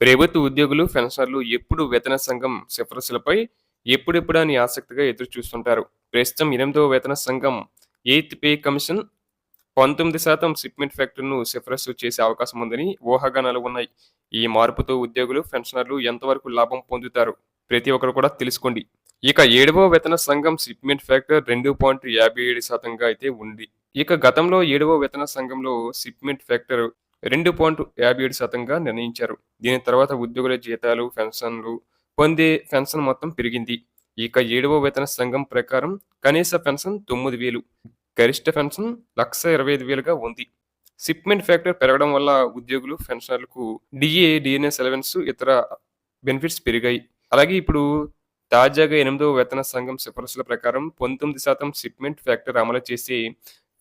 ప్రభుత్వ ఉద్యోగులు, పెన్షనర్లు ఎప్పుడు వేతన సంఘం సిఫారసులపై ఎప్పుడెప్పుడు అని ఆసక్తిగా ఎదురు చూస్తుంటారు. ప్రస్తుతం ఎనిమిదవ వేతన సంఘం ఎయిత్ పే కమిషన్ పంతొమ్మిది శాతం షిప్మెంట్ ఫ్యాక్టర్ను సిఫారసు చేసే అవకాశం ఉందని ఊహాగానాలు ఉన్నాయి. ఈ మార్పుతో ఉద్యోగులు, పెన్షనర్లు ఎంతవరకు లాభం పొందుతారు ప్రతి ఒక్కరు కూడా తెలుసుకోండి. ఇక ఏడవ వేతన సంఘం షిప్మెంట్ ఫ్యాక్టర్ రెండు పాయింట్ యాభై ఏడు శాతంగా అయితే ఉంది. ఇక గతంలో ఏడవ వేతన సంఘంలో షిప్మెంట్ ఫ్యాక్టర్ రెండు పాయింట్ యాభై ఏడు శాతంగా నిర్ణయించారు. దీని తర్వాత ఉద్యోగుల జీతాలు, పెన్షన్లు పొందే పెన్షన్ మొత్తం పెరిగింది. ఇక ఏడవ వేతన సంఘం ప్రకారం కనీస పెన్షన్ తొమ్మిది వేలు, గరిష్ట పెన్షన్ లక్ష ఇరవై ఐదు వేలుగా ఉంది. షిప్మెంట్ ఫ్యాక్టర్ పెరగడం వల్ల ఉద్యోగులు, పెన్షనర్లకు డిఏ, డిఎన్ఎస్ అలవెన్స్ ఇతర బెనిఫిట్స్ పెరిగాయి. అలాగే ఇప్పుడు తాజాగా ఎనిమిదవ వేతన సంఘం సిఫార్సుల ప్రకారం పంతొమ్మిది శాతం షిప్మెంట్ ఫ్యాక్టర్ అమలు చేసి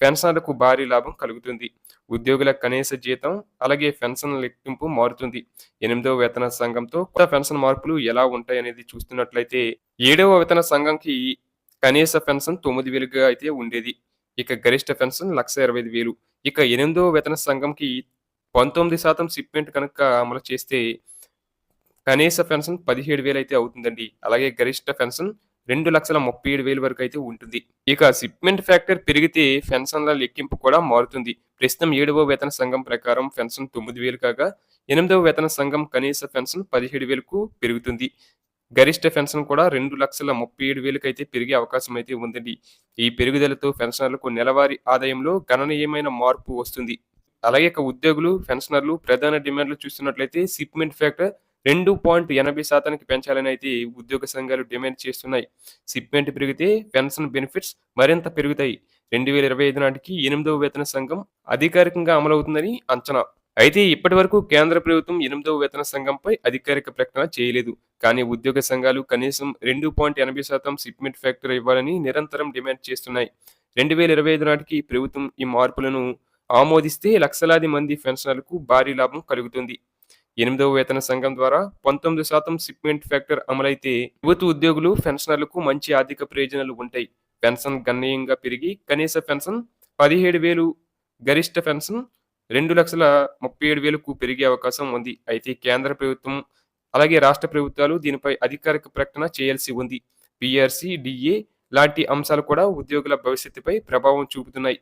పెన్షనర్లకు భారీ లాభం కలుగుతుంది. ఉద్యోగుల కనీస జీతం అలాగే పెన్షన్ లెక్కింపు మారుతుంది. ఎనిమిదవ వేతన సంఘంతో కొత్త పెన్షన్ మార్పులు ఎలా ఉంటాయనేది చూస్తున్నట్లయితే ఏడవ వేతన సంఘంకి కనీస పెన్షన్ తొమ్మిది వేలుగా అయితే ఉండేది. ఇక గరిష్ట పెన్షన్ లక్ష ఇరవై ఐదు వేలు. ఇక ఎనిమిదవ వేతన సంఘంకి పంతొమ్మిది శాతం షిప్మెంట్ కనుక అమలు చేస్తే కనీస పెన్షన్ పదిహేడు వేలు అయితే అవుతుందండి. అలాగే గరిష్ట పెన్షన్ రెండు లక్షల ముప్పై ఏడు వేలు వరకు అయితే ఉంటుంది. ఇక షిప్మెంట్ ఫ్యాక్టర్ పెరిగితే పెన్షన్ల లెక్కింపు కూడా మారుతుంది. ప్రస్తుతం ఏడవ వేతన సంఘం ప్రకారం పెన్షన్ తొమ్మిది వేలు కాగా ఎనిమిదవ వేతన సంఘం కనీస పెన్షన్ పదిహేడు వేలకు పెరుగుతుంది. గరిష్ట పెన్షన్ కూడా రెండు లక్షల ముప్పై ఏడు వేలకు అయితే పెరిగే అవకాశం అయితే ఉందండి. ఈ పెరుగుదలతో పెన్షనర్లకు నెలవారీ ఆదాయంలో గణనీయమైన మార్పు వస్తుంది. అలాగే ఇక ఉద్యోగులు, పెన్షనర్లు ప్రధాన డిమాండ్లు చూస్తున్నట్లయితే షిప్మెంట్ ఫ్యాక్టర్ రెండు పాయింట్ ఎనభై శాతానికి పెంచాలని అయితే ఉద్యోగ సంఘాలు డిమాండ్ చేస్తున్నాయి. సిప్మెంట్ పెరిగితే పెన్షన్ బెనిఫిట్స్ మరింత పెరుగుతాయి. రెండు వేల ఇరవై ఐదు నాటికి ఎనిమిదవ వేతన సంఘం అధికారికంగా అమలవుతుందని అంచనా. అయితే ఇప్పటి వరకు కేంద్ర ప్రభుత్వం ఎనిమిదవ వేతన సంఘంపై అధికారిక ప్రకటన చేయలేదు. కానీ ఉద్యోగ సంఘాలు కనీసం రెండు పాయింట్ ఎనభై శాతం సిప్మెంట్ ఫ్యాక్టర్ ఇవ్వాలని నిరంతరం డిమాండ్ చేస్తున్నాయి. రెండు వేల ఇరవై ఐదు నాటికి ప్రభుత్వం ఈ మార్పులను ఆమోదిస్తే లక్షలాది మంది పెన్షనర్లకు భారీ లాభం కలుగుతుంది. ఎనిమిదవ వేతన సంఘం ద్వారా పంతొమ్మిది శాతం సిప్మెంట్ ఫ్యాక్టర్ అమలైతే యువత ఉద్యోగులు, పెన్షనర్లకు మంచి ఆర్థిక ప్రయోజనాలు ఉంటాయి. పెన్షన్ గణనీయంగా పెరిగి కనీస పెన్షన్ పదిహేడు వేలు, గరిష్ట పెన్షన్ రెండు లక్షల ముప్పై ఏడు వేలకు పెరిగే అవకాశం ఉంది. అయితే కేంద్ర ప్రభుత్వం అలాగే రాష్ట్ర ప్రభుత్వాలు దీనిపై అధికారిక ప్రకటన చేయాల్సి ఉంది. పీఆర్సీ, డిఏ లాంటి అంశాలు కూడా ఉద్యోగుల భవిష్యత్తుపై ప్రభావం చూపుతున్నాయి.